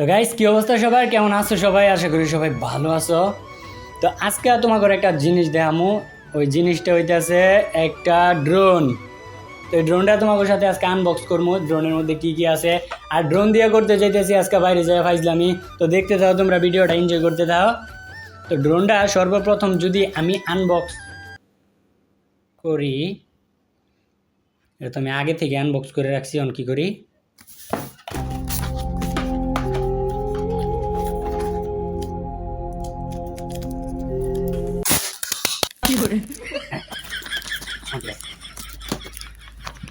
তো গাইস কি অবস্থা সবার? কেমন আছো সবাই? আশা করি সবাই ভালো আছো। তো আজকে তোমাকে একটা জিনিস দেখামু। ওই জিনিসটা হইতেছে একটা ড্রোন তো এই ড্রোনটা তোমাদের সাথে আজকে আনবক্স করব ড্রোনের মধ্যে কী কী আছে? আর ড্রোন দিয়ে করতে চাইতেছি আজকে বাইরে যাই ফাইজলামি। তো দেখতে থাও, তোমরা ভিডিওটা এনজয় করতে থাও। তো ড্রোনটা সর্বপ্রথম যদি আমি আনবক্স করি তো আমি আগে থেকে আনবক্স করে রাখছি অন কি করি?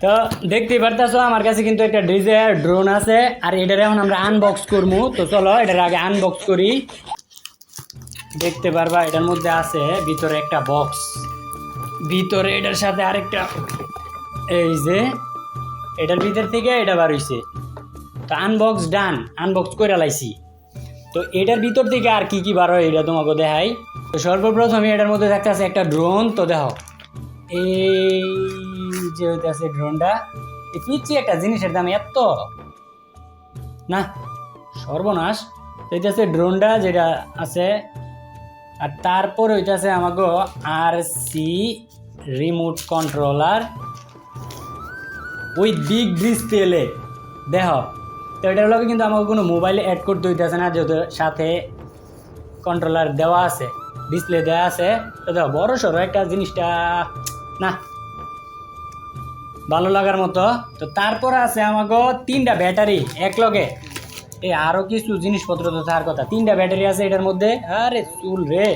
তো দেখতে পারতেছো, আমার কাছে কিন্তু একটা ডিজে ড্রোন আছে, আর এটার এখন আমরা আনবক্স করব তো চলো, এটার আগে আনবক্স করি। দেখতে পারবা, এটার মধ্যে আছে ভিতরে একটা বক্স ভিতরে এটার সাথে আরেকটা, এই যে, এটার ভিতর থেকে এটা বার হইছে। তো আনবক্স ডান আনবক্স করে লাইছি। তো এটার ভিতর থেকে আর কি কি বার হয় এটা তোমাকে দেখাই? তো সর্বপ্রথমে এটার মধ্যে থাকতে আছে একটা ড্রোন তো দেখো। এই যে হইতেছে ড্রোনটা এই পিচ্ছি একটা জিনিসের দাম এত। না, সর্বনাশ। তো হইতেছে ড্রোনটা যেটা আছে, আর তারপর হইতেছে আমাকে R C remote controller with big display দেখ তো এটার লগে কিন্তু আমাকে কোনো মোবাইলে অ্যাড করতে হইতেছে না, যেহেতু সাথে কন্ট্রোলার দেওয়া আছে ডিসপ্লে দেওয়া আছে। তো দেখো, বড় সড়ো একটা জিনিসটা, না, ভালো লাগার মতো। তো তারপর আছে আমাকে তিনটা ব্যাটারি, এক লগে। এই আরও কিছু জিনিসপত্র তো তার কথা। তিনটা ব্যাটারি আছে এটার মধ্যে। আরে চুল রে।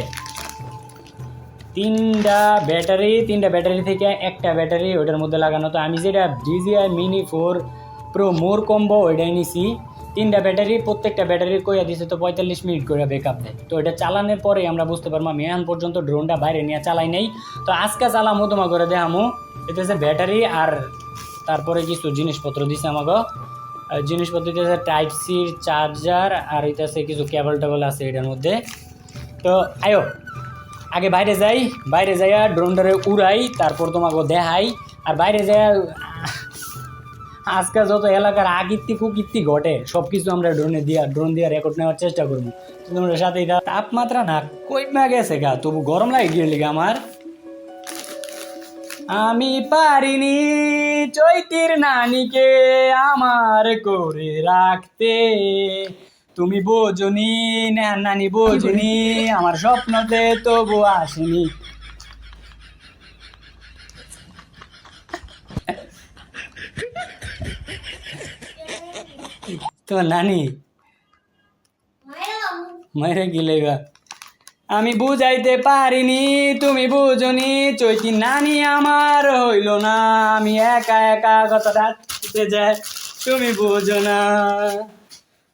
তিনটা ব্যাটারি তিনটা ব্যাটারি থেকে একটা ব্যাটারি ওটার মধ্যে লাগানো। তো আমি যেটা DJI mini four pro more combo ওইটাই নিছি। তিনটা ব্যাটারি প্রত্যেকটা ব্যাটারি কইয়া দিছে তো পঁয়তাল্লিশ মিনিট করে ব্যাকআপ দেয়। তো এটা চালানোর পরে আমরা বুঝতে পারব, আমি এখন পর্যন্ত ড্রোনটা বাইরে নিয়ে চালাই নাই। তো আজকে চালামো তোমা করে দেখামো। এটা হচ্ছে ব্যাটারি আর তারপরে কিছু জিনিসপত্র দিছে আমাকে জিনিসপত্র দিতেছে টাইপ সির চার্জার আর হইতেছে কিছু কেবল টেবল আছে এটার মধ্যে। তো আয়ো, আগে বাইরে যাই। বাইরে যাইয়া ড্রোনটারে উড়াই, তারপর তোমাকে দেখাই। আর বাইরে যাইয়া আজকাল যত এলাকার আগিত্তি কুকীর্তি ঘটে সব কিছু আমরা ড্রোনে দিয়া ড্রোন দিয়া রেকর্ড নেওয়ার চেষ্টা করব। তোমরা সাথে এটা তাপমাত্রা না কই মা গেছে গা তবু গরম লাগে গিয়ে লিগা আমার। আমি পারিনি চৈতির নানিকে আমার করে রাখতে। তুমি বোঝনি নানি বোঝনি আমার স্বপ্নতে তবু আসেনি। তোমার নানি মায়েরা গেলে গা আমি বুঝাইতে পারিনি তুমি বুঝনি চৈতি নানি আমার হইল না আমি একা একা কথাটা ছুটে যায় তুমি বুঝো না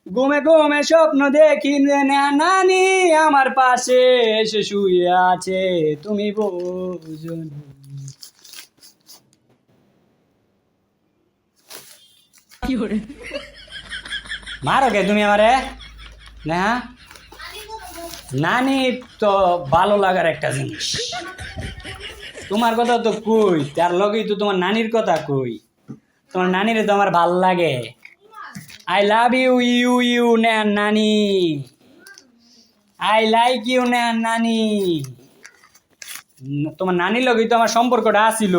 ঘুমে ঘুমে স্বপ্ন দেখি না নানি আমার পাশে এসে শুয়ে আছে তুমি বুঝো না। মারো কে তুমি আমারে। না? নানি তো ভালো লাগার একটা জিনিস। তোমার কথা তো কই, তার লগেই তো তোমার নানির কথা কই। তোমার নানিরে তো আমার ভালো লাগে। I love you you you নেন। নানি আই লাইক ইউ নেন। নানি তোমার নানির লগেই তো আমার সম্পর্কটা আসিল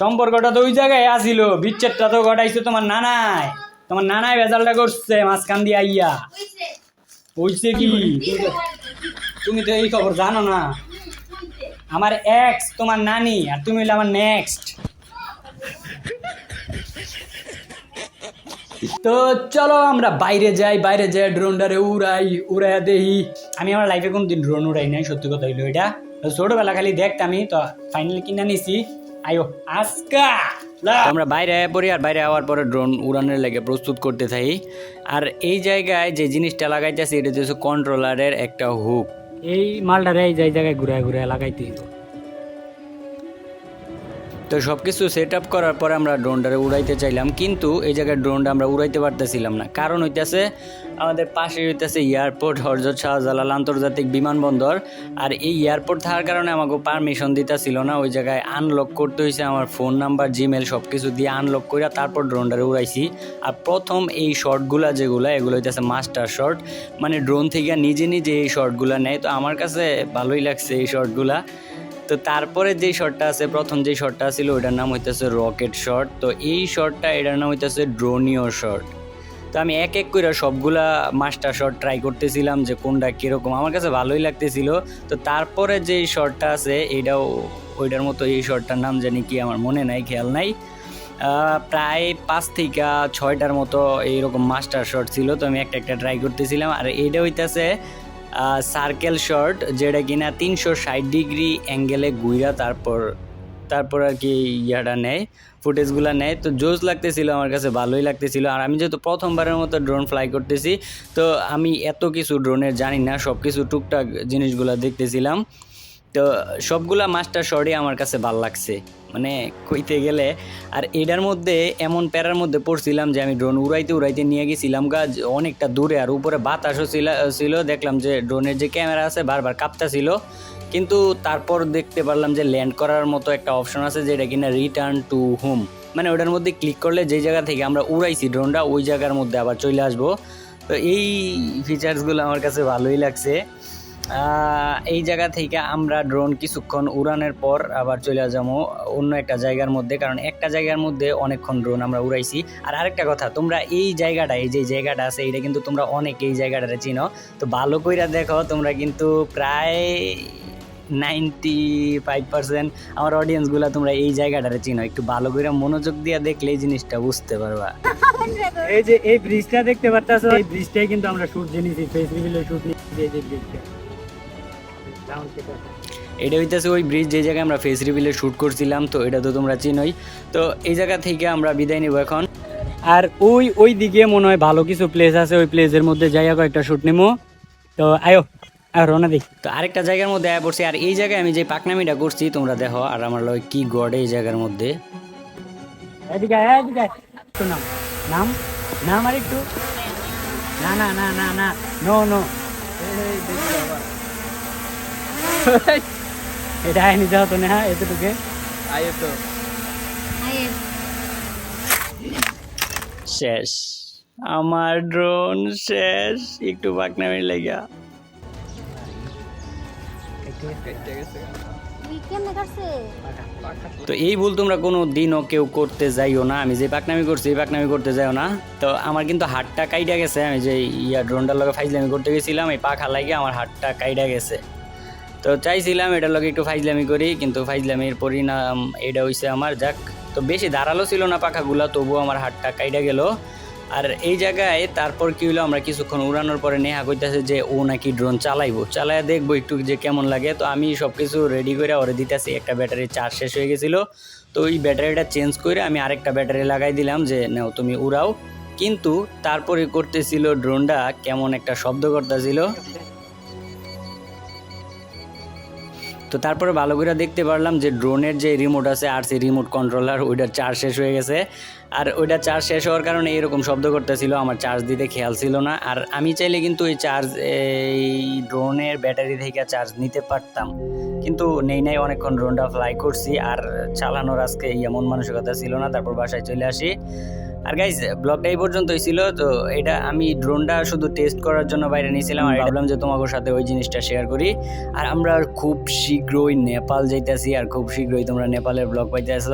সম্পর্কটা তো ওই জায়গায় আসিল বিচ্ছেদটা তো ঘটাইছে তোমার নানায় তোমার নানায় বেজালটা করছে মাঝখান দিয়ে আইয়া। হইছে কি? তুমি তো- এই খবর জানো না। আমার এক্স তোমার নানি আর তুমি হইলে আমার নেক্সট তো চলো আমরা বাইরে যাই বাইরে যাই ড্রোনটারে উড়াই উড়াইয়া দেহি আমি আমার লাইফে কোনদিন ড্রোন উড়াই নাই সত্যি কথা হইল এটা। ছোটবেলা খালি দেখতামই তো ফাইনালি কিনে নিছি। আয়ো আজকা! আমরা বাইরে আয়া পড়ি আর বাইরে আওয়ার পরে ড্রোন উড়ানের লেগে প্রস্তুত করতে থাকি। আর এই জায়গায় যে জিনিসটা লাগাইতেছি এটা হচ্ছে কন্ট্রোলারের একটা হুক এই মালটারে এই যে জায়গায় ঘুরে ঘুরে লাগাইতে হইব। তো সব কিছু সেট আপ করার পরে আমরা ড্রোনটারে উড়াইতে চাইলাম, কিন্তু এই জায়গায় ড্রোনটা আমরা উড়াইতে পারতেছিলাম না। কারণ হইতেছে, আমাদের পাশে হইতেছে এয়ারপোর্ট, হরজত শাহজালাল আন্তর্জাতিক বিমানবন্দর, আর এই এয়ারপোর্ট থাকার কারণে আমাকে পারমিশন দিতেছিল না, ওই জায়গায় আনলক করতে হয়েছে আমার ফোন নাম্বার জিমেল সব কিছু দিয়ে আনলক করে তারপর ড্রোনটারে উড়াইছি। আর প্রথম এই শর্টগুলা যেগুলো, এগুলো হইতেছে মাস্টার শর্ট মানে ড্রোন থেকে নিজে নিজে এই শর্টগুলা নেয়। তো আমার কাছে ভালোই লাগছে এই শর্টগুলা তো তারপরে যে শটটা আছে, প্রথম যে শটটা ছিল, ওইটার নাম হইতেছে রকেট শট তো এই শটটা এটার নাম হইতেছে ড্রোনিও শট তো আমি এক এক করে সবগুলা মাস্টার শট ট্রাই করতেছিলাম যে কোনটা কীরকম। আমার কাছে ভালোই লাগতেছিল। তো তারপরে যে শটটা আছে, এটাও ওইটার মতো এই শটটার নাম জানি কি, আমার মনে নাই, খেয়াল নাই। প্রায় পাঁচ থেকে ছয়টার মতো এইরকম মাস্টার শট ছিল। তো আমি একটা একটা ট্রাই করতেছিলাম। আর এটা হইতেছে সার্কেল শর্ট যেটা কিনা তিনশো ষাট ডিগ্রি অ্যাঙ্গেলে গুইরা তারপর তারপর আর কি ইয়াটা নেয় ফুটেজগুলো নেয়। তো জোস লাগতেছিল, আমার কাছে ভালোই লাগতেছিল। আর আমি যেহেতু প্রথমবারের মতো ড্রোন ফ্লাই করতেছি, তো আমি এত কিছু ড্রোনের জানি না সব কিছু টুকটাক জিনিসগুলো দেখতেছিলাম। তো সবগুলা মাস্টার শটই আমার কাছে ভালো লাগছে। মানে কইতে গেলে, আর এটার মধ্যে, এমন প্যারার মধ্যে পড়ছিলাম যে আমি ড্রোন উড়াইতে উড়াইতে নিয়ে গেছিলাম গাছ অনেকটা দূরে, আর উপরে বাতাসও ছিল ছিল, দেখলাম যে ড্রোনের যে ক্যামেরা আছে বারবার কাঁপতাছিল কিন্তু তারপর দেখতে পারলাম যে ল্যান্ড করার মতো একটা অপশন আছে যেটা কিনা রিটার্ন টু হোম মানে ওটার মধ্যে ক্লিক করলে যে জায়গা থেকে আমরা উড়াইছি ড্রোনটা ওই জায়গার মধ্যে আবার চলে আসব। তো এই ফিচার্সগুলো আমার কাছে ভালোই লাগছে। এই জায়গা থেকে আমরা ড্রোন কিছুক্ষণ উড়ানোর পর আবার চলে যাব অন্য একটা জায়গার মধ্যে, কারণ একটা জায়গার মধ্যে অনেকক্ষণ ড্রোন আমরা উড়াইছি। আর আরেকটা কথা, তোমরা এই জায়গাটা এই যে জায়গাটা আছে এটা কিন্তু তোমরা অনেক এই জায়গাটারে চিনো। তো ভালো কইরা দেখো, তোমরা কিন্তু প্রায় নাইনটি ফাইভ পার্সেন্ট আমার অডিয়েন্সগুলো তোমরা এই জায়গাটারে চিনো। একটু ভালো করে মনোযোগ দিয়ে দেখলে এই জিনিসটা বুঝতে পারবা। এই যে এই ব্রিজটা দেখতে পারতাছো, এই ব্রিজটাই কিন্তু আমরা শুট নিয়েছি এই যে ব্রিজটা এটা হইতেছে ওই ব্রিজ যে জায়গায় আমরা ফেস রিভিলে শ্যুট করছিলাম তো এটা তো তোমরা চিনোই। তো এই জায়গা থেকে আমরা বিদায় নিব এখন। আর ওই ওই দিকে মনে হয় ভালো কিছু প্লেস আছে ওই প্লেসের মধ্যে যাইয়া কয়েকটা শ্যুট নেব তো আয়ো আর রওনা দিই। তো আরেকটা জায়গার মধ্যে আয়া পড়ছি আর এই জায়গায় আমি যে পাকনামিটা করছি তোমরা দেখো আর আমার লয় কি গড়ে এই জায়গার মধ্যে। এদিকে আয়, এদিকে নাম নাম নাম আর একটু। না না না না না নো নো এটা আইনি যাও তো না এতটুকু শেষ। আমার ড্রোন শেষ। একটু পাকনামি লেগা তো এই ভুল তোমরা কোনো দিনও কেউ করতে যাইও না। আমি যে পাকনামি করছি এই পাকনামি করতে যাইও না। তো আমার কিন্তু হাতটা কাইডা গেছে। আমি যে ইয়া ড্রোনটার লগে ফাইজলামি করতে গেছিলাম এই পাখা লাগিয়ে আমার হাতটা কাইডা গেছে। তো চাইছিলাম, এটার লগে একটু ফাইজলামি করি, কিন্তু ফাইজলামির পরিণাম এটা হইছে আমার। যাক, তো বেশি ধারালো ছিল না পাখাগুলা, তবুও আমার হাতটা কাইডা গেল। আর এই জায়গায় তারপর কি হলো আমরা কিছুক্ষণ উড়ানোর পরে নেহা কইতাছে যে, ও নাকি ড্রোন চালাইবো। চালায় দেখব একটু যে কেমন লাগে। তো আমি সব কিছু রেডি করে ওরে দিতেছি, একটা ব্যাটারি চার্জ শেষ হয়ে গেছিল। তো ওই ব্যাটারিটা চেঞ্জ করে আমি আরেকটা ব্যাটারি লাগাই দিলাম যে, নাও, তুমি উড়াও। কিন্তু তারপরে করতেছিল ড্রোনটা, কেমন একটা শব্দ করতেছিল। তো তারপরে ভালো করে দেখতে পারলাম যে ড্রোনের যে রিমোট আছে আর সেই রিমোট কন্ট্রোলার ওইটার চার্জ শেষ হয়ে গেছে। আর ওইটা চার্জ শেষ হওয়ার কারণে এরকম শব্দ করতেছিল, আমার চার্জ দিতে খেয়াল ছিল না। আর আমি চাইলে কিন্তু এই চার্জ এই ড্রোনের ব্যাটারি থেকে চার্জ নিতে পারতাম। কিন্তু নেই নাই, অনেকক্ষণ ড্রোনটা ফ্লাই করছি, আর চালানোর আজকে এমন মানসিকতা ছিল না। তারপর বাসায় চলে আসি। আর গাইজ ব্লগটা এই পর্যন্তই ছিল, তো এটা আমি ড্রোনটা শুধু টেস্ট করার জন্য বাইরে নিয়েছিলাম আর ভাবলাম যে তোমাদের সাথে ওই জিনিসটা শেয়ার করি। আর আমরা খুব শীঘ্রই নেপাল যাইতেছি, আর খুব শীঘ্রই তোমরা নেপালের ব্লগ পাইতেছ